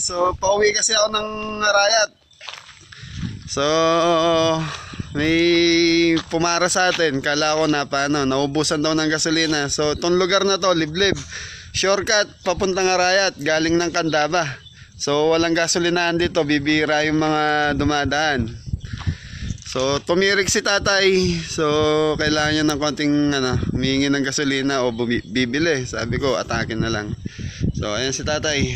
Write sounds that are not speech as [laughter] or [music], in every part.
So, pauwi kasi ako ng Arayat. So, may pumara sa atin. Kala ko na paano, naubusan daw ng gasolina. So, itong lugar na to, liblib. Shortcut, papuntang Arayat, galing ng Candaba. So, walang gasolinahan dito, bibira yung mga dumadaan. So, tumirik si tatay. So, kailangan niya ng konting ano, humingi ng gasolina o bibili. Sabi ko, atakin na lang. So, ayan si tatay.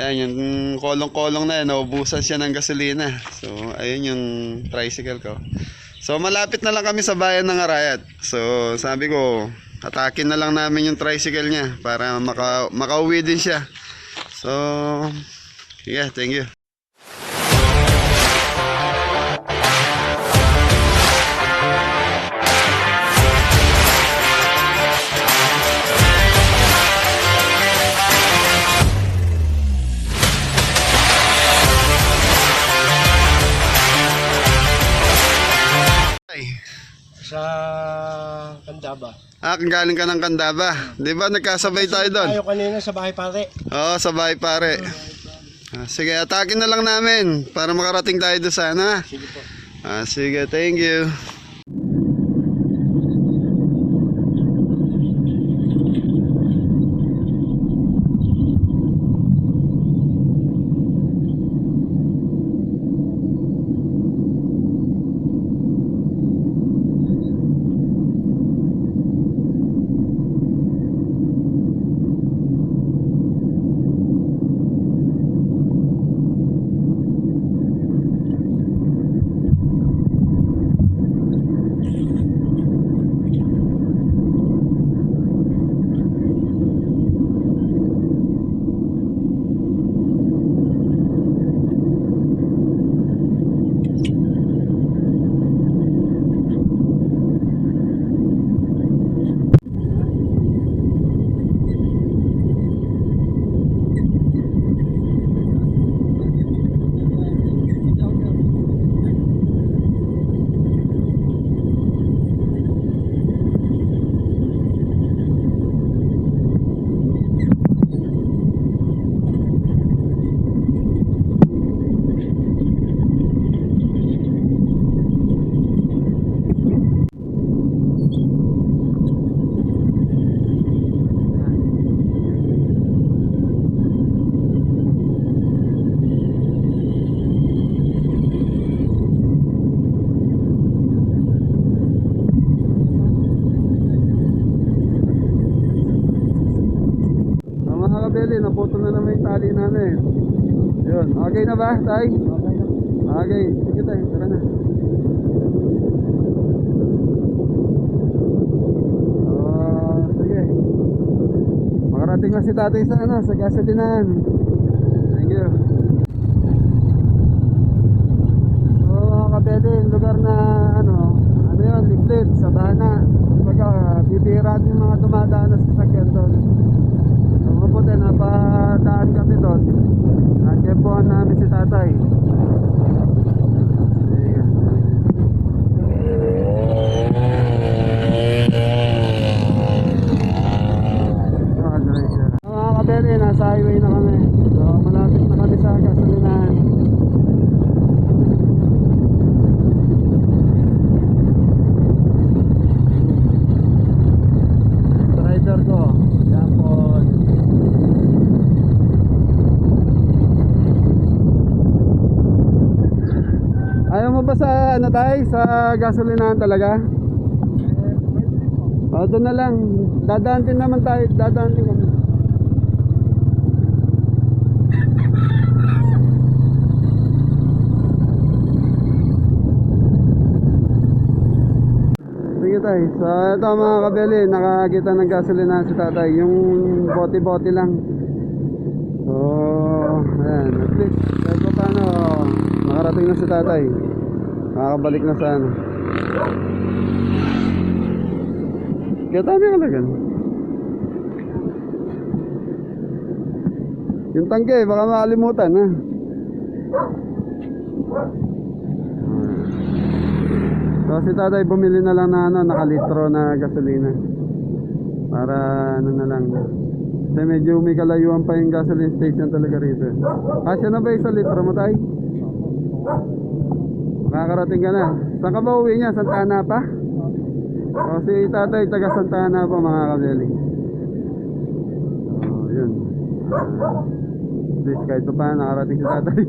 Yan, yung kolong-kolong na yan, naubusan siya ng gasolina. So, ayun yung tricycle ko. So, malapit na lang kami sa bayan ng Arayat. So, sabi ko, atakin na lang namin yung tricycle niya para maka, makauwi din siya. So, yeah, thank you. Sa Candaba. ah, galing ka ng Candaba. Di ba nagkasabay tayo doon? Tayo kanina sa bahay pare. Oo, sa bahay pare. Ah, sige, atakin na lang namin para makarating tayo doon sana. Sige po. Ah, sige, thank you. So, mga kabeli, naputol na naman yung tali namin. Yun, okay na ba, tay? Okay, sige tay, tara na. Ah, sige. Makarating na si tatay sa ano, sa gasolinahan. Thank you. So, mga kabeli, yung lugar na ano, ano yun, liblib, sa bana. Kumbaga, bibira din yung mga dumadaan na sasakyan doon. Mabuti, napadaan kami doon. Nakempohan namin si tatay. Sige. Ah, diretso. Mga kabeli, nasa highway na kami. So, malapit na kami sa gasolinahan. Driver ko, yan po. Ayaw mo ba sa ano tayo? Sa gasolinahan talaga? O, doon na lang. Dadaan din naman tayo. Dadaan din kami. Sige tayo. So, ito mga kabeli. Nakakita ng gasolinahan si tatay. Yung bote-bote lang. So, ayan. At least, kahit pa paano, nakarating na si tatay. Nakakabalik na sa ano. Kaya tabi ka lang. Yung tangke, baka makalimutan ha. So si tatay bumili na lang na ano, nakalitro na gasolina. Para ano na lang. Kasi medyo may kalayuan pa yung gasoline station talaga rito. Kasya na ba yung sa litro mo tayo? Ka na. Saan ka ba uwi niya? Santana pa? O si tatay taga Santana pa mga kabeli. Oh, yun. Ah, At least kahit pa paano nakarating si tatay.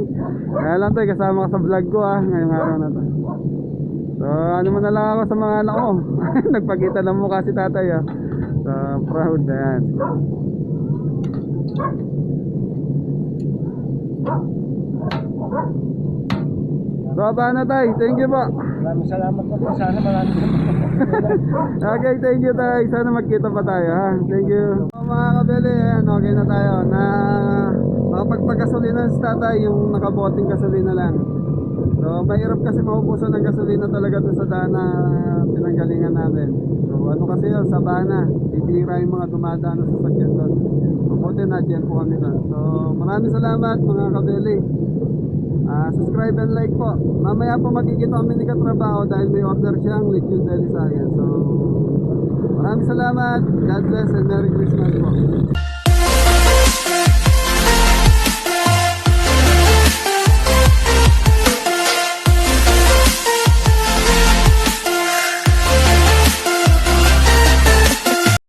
[laughs] Kaya lang tayo kasama ka sa vlog ko ah ngayong araw na to. So ano man na lang ako sa mga anak ko. [laughs] Nagpakita ng mukha si tatay ah. So proud na yan. So paano tayo? Thank you po. Maraming salamat po. Sana maraming [laughs] Okay, thank you tayo. Sana magkita pa tayo ha. Thank you. So, mga kabeli, ayan, okay na tayo. Na makapagpagasolina si tatay yung nakaboting gasolina lang. So, mahirap kasi maubusan ng gasolina talaga doon sa daan na pinanggalingan namin. So, ano kasi yun, sa bana. Bibira yung mga dumadaan sa sasakyan doon. Mabuti na, dyan po kami doon. So, maraming salamat mga kabeli. Ah, subscribe and like po. Mamaya po makikita kami ni Katrabaho dahil may order siyang Legion Deli sa. So, maraming salamat. God bless and Merry Christmas.